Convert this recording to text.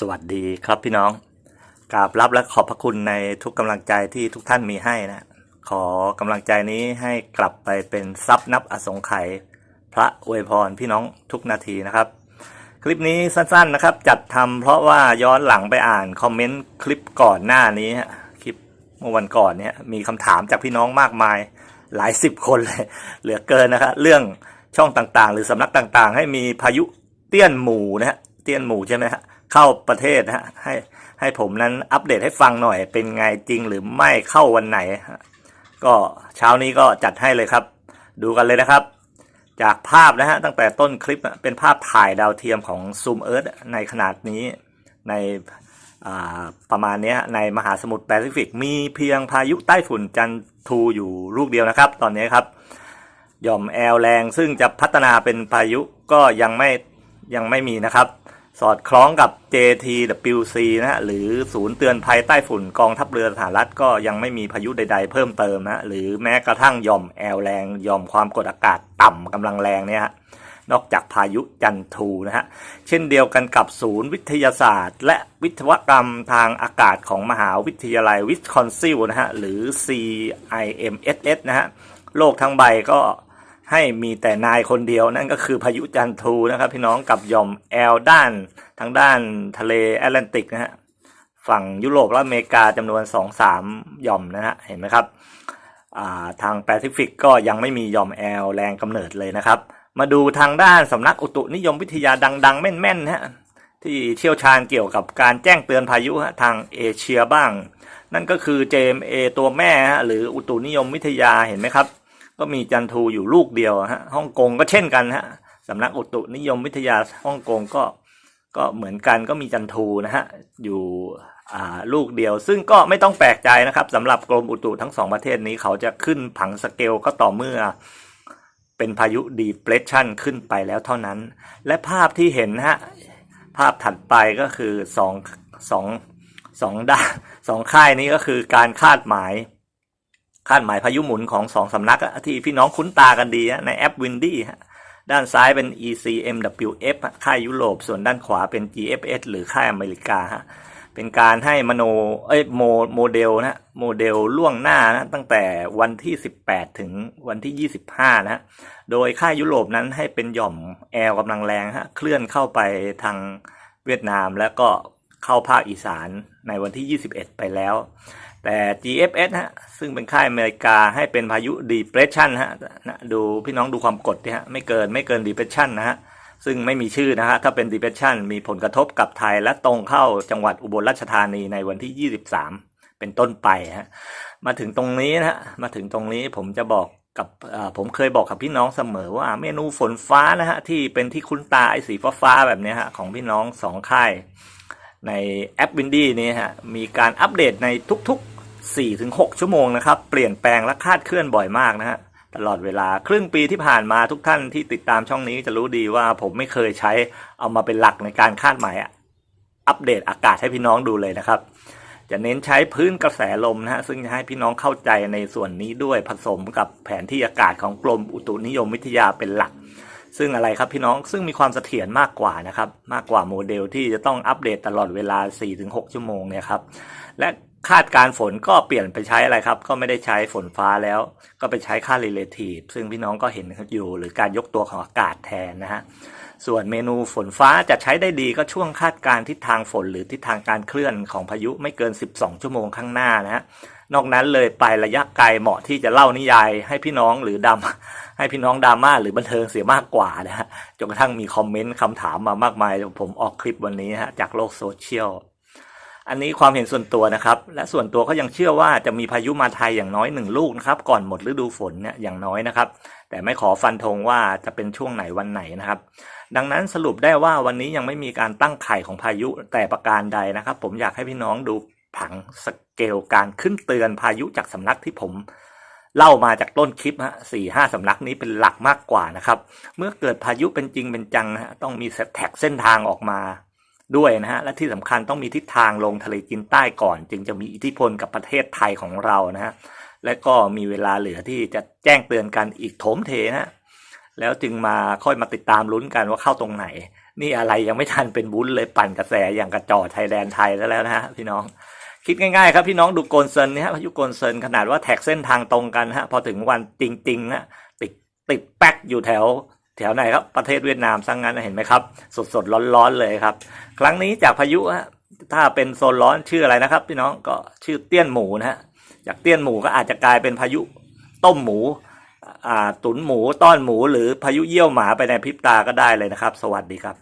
สวัสดีครับพี่น้องกราบรับและขอบพระคุณในทุกกำลังใจที่ทุกท่านมีให้นะ ขอกำลังใจนี้ให้กลับไปเป็นทรัพย์นับอสงไขยพระอวยพรพี่น้องทุกนาทีนะครับ คลิปนี้สั้นๆนะครับ จัดทำเพราะว่าย้อนหลังไปอ่านคอมเมนต์คลิปก่อนหน้านี้คลิปเมื่อวันก่อนเนี่ยมีคำถามจากพี่น้องมากมายหลายสิบคนเลยเหลือเกินนะครับเรื่องช่องต่างๆ หรือสำนักต่างๆ ให้มีพายุเตี้ยนหมู่นะฮะเตี้ยนหมู่ใช่ไหมฮะ เข้าประเทศฮะให้ให้ผมนั้นอัปเดตให้ฟังหน่อย เป็นไงจริงหรือไม่เข้าวันไหนฮะก็เช้านี้ก็จัดให้เลยครับ ดูกันเลยนะครับ จากภาพนะฮะตั้งแต่ต้นคลิปเป็นภาพถ่ายดาวเทียมของ Zoom Earth ในขนาดนี้ในประมาณนี้ในมหาสมุทรแปซิฟิก มีเพียงพายุใต้ฝุ่นจันทูอยู่ลูกเดียวนะครับ ตอนนี้ครับหย่อมแอลแรงซึ่งจะพัฒนาเป็นพายุก็ยังไม่ยังไม่มีนะครับ สอดคล้องกับ JTWC นะฮะหรือศูนย์เตือนภัยใต้ฝุ่นกองทัพเรือสหรัฐก็ยังไม่มีพายุใดๆเพิ่มเติมนะหรือแม้กระทั่งย่อมแอลแรงย่อมความกดอากาศต่ำกำลังแรงเนี่ยฮะนอกจากพายุจันทูนะฮะ เช่นเดียวกันกับศูนย์วิทยาศาสตร์ และวิศวกรรมทางอากาศของมหาวิทยาลัยวิสคอนซิลนะฮะ หรือ CIMSS นะฮะ โลกทั้งใบก็ ให้มีแต่นายคนเดียวนั่นก็คือพายุจันทูนะครับ พี่น้องกับหย่อมแอลด้านทางด้านทะเลแอตแลนติกนะฮะฝั่งยุโรปและอเมริกาจำนวนสองสามหย่อมนะฮะเห็นไหมครับาทางแปซิฟิกก็ยังไม่มีหย่อมแอลแรงกำเนิดเลยนะครับ มาดูทางด้านสำนักอุตุนิยมวิทยาดังๆ แม่นๆนะฮะที่เชี่ยวชาญเกี่ยวกับการแจ้งเตือนพายุฮะทางเอเชียบ้าง นั่นก็คือ JMA ตัวแม่ฮะหรืออุตุนิยมวิทยาเห็นไหมครับ ก็มีจันทูอยู่ลูกเดียวฮะฮ่องกงก็เช่นกันฮะสำนักอุตุนิยมวิทยาฮ่องกงก็ก็เหมือนกันก็มีจันทูนะฮะอยู่อ่าลูกเดียว ซึ่งก็ไม่ต้องแปลกใจนะครับสำหรับกรมอุตุทั้งสองประเทศนี้เขาจะขึ้นผังสเกลก็ต่อเมื่อเป็นพายุดีเพรสชันขึ้นไปแล้วเท่านั้น และภาพที่เห็นฮะภาพถัดไปก็คือสองสองสองด้านสองค่ายนี้ก็คือการคาดหมาย คาดหมายพายุหมุนของสองสำนักที่พี่น้องคุ้นตากันดีฮะในแอป Windy ฮะด้านซ้ายเป็น ECMWF ค่ายยุโรป ส่วนด้านขวาเป็น GFS หรือค่ายอเมริกาฮะเป็นการให้มโนเอ้ยโมโมเดลนะฮะโมเดลล่วงหน้านะตั้งแต่วันที่ 18 ถึงวันที่ 25นะฮะโดยค่ายยุโรปนั้นให้เป็นหย่อมแอลกำลังแรงฮะเคลื่อนเข้าไปทางเวียดนามแล้วก็เข้าภาคอีสานในวันที่ 21 ไปแล้ว แต่ GFS ฮะซึ่งเป็นค่ายอเมริกาให้เป็นพายุ depression ฮะนะดูพี่น้องดูความกดดิฮะไม่เกินไม่เกิน depression นะฮะซึ่งไม่มีชื่อนะฮะถ้าเป็น depression มีผลกระทบกับไทยและตรงเข้าจังหวัดอุบลราชธานีในวันที่ 23 เป็นต้นไปฮะมาถึงตรงนี้นะฮะมาถึงตรงนี้ผมจะบอกกับผมเคยบอกกับพี่น้องเสมอว่าเมนูฝนฟ้านะฮะที่เป็นที่คุ้นตาไอ้สีฟ้าๆแบบนี้ฮะของพี่น้องสองค่ายในแอป Windy นี้ฮะมีการอัปเดตในทุก 4-6 ชั่วโมงนะครับ เปลี่ยนแปลงและคาดเคลื่อนบ่อยมากนะฮะตลอดเวลาครึ่งปีที่ผ่านมาทุกท่านที่ติดตามช่องนี้จะรู้ดีว่าผมไม่เคยใช้เอามาเป็นหลักในการคาดหมายอะอัปเดตอากาศให้พี่น้องดูเลยนะครับ จะเน้นใช้พื้นกระแสลมนะฮะซึ่งจะให้พี่น้องเข้าใจในส่วนนี้ด้วยผสมกับแผนที่อากาศของกรมอุตุนิยมวิทยาเป็นหลัก ซึ่งอะไรครับพี่น้องซึ่งมีความเสถียรมากกว่านะครับมากกว่าโมเดลที่จะต้องอัปเดตตลอดเวลา 4-6 ชั่วโมงเนี่ยครับและ คาดการฝนก็เปลี่ยนไปใช้อะไรครับ ก็ไม่ได้ใช้ฝนฟ้าแล้ว ก็ไปใช้ค่า relative ซึ่งพี่น้องก็เห็นอยู่ หรือการยกตัวของอากาศแทนนะฮะส่วนเมนูฝนฟ้าจะใช้ได้ดีก็ช่วงคาดการทิศทางฝนหรือทิศทางการเคลื่อนของพายุไม่เกิน 12 ชั่วโมงข้างหน้านะฮะนอกนั้นเลยไประยะไกลเหมาะที่จะเล่านิยาย ให้พี่น้องหรือดำให้พี่น้องดราม่าหรือบันเทิงเสียมากกว่านะฮะจนกระทั่งมีคอมเมนต์คำถามมามากมายผมออกคลิปวันนี้ฮะจากโลกโซเชียล อันนี้ความเห็นส่วนตัวนะครับ และส่วนตัวก็ยังเชื่อว่าจะมีพายุมาไทยอย่างน้อยหนึ่งลูกนะครับ ก่อนหมดฤดูฝนเนี่ยอย่างน้อยนะครับ แต่ไม่ขอฟันธงว่าจะเป็นช่วงไหนวันไหนนะครับ ดังนั้นสรุปได้ว่าวันนี้ยังไม่มีการตั้งไข่ของพายุแต่ประการใดนะครับ ผมอยากให้พี่น้องดูผังสเกลการขึ้นเตือนพายุจากสำนักที่ผมเล่ามาจากต้นคลิปฮะสี่ห้าสำนักนี้เป็นหลักมากกว่านะครับ เมื่อเกิดพายุเป็นจริงเป็นจังฮะต้องมีแท็กเส้นทางออกมา ด้วยนะฮะและที่สำคัญต้องมีทิศทางลงทะเลจีนใต้ก่อน จึงจะมีอิทธิพลกับประเทศไทยของเรานะฮะและก็มีเวลาเหลือที่จะแจ้งเตือนกันอีกโถมเทนะแล้วจึงมาค่อยมาติดตามลุ้นกันว่าเข้าตรงไหน นี่อะไรยังไม่ทันเป็นบุญเลยปั่นกระแสอย่างกระจอไทยแลนด์ไทยแล้วแล้วนะฮะพี่น้องคิดง่ายๆครับพี่น้องดูโกนเซนเนี่ยฮะพายุโกนเซนขนาดว่าแท็กเส้นทางตรงกันฮะพอถึงวันจริงๆนะติดติดแป๊กอยู่แถว แถวไหนครับประเทศเวียดนามสังงั้นเห็นไหมครับ สดสดร้อนร้อนเลยครับ ครั้งนี้จากพายุฮะถ้าเป็นโซนร้อนชื่ออะไรนะครับ พี่น้องก็ชื่อเตี้ยนหมูนะฮะจากเตี้ยนหมูก็อาจจะกลายเป็นพายุต้มหมูอ่าตุนหมูต้อนหมูหรือพายุเยี่ยวหมาไปในพริบตาก็ได้เลยนะครับ สวัสดีครับ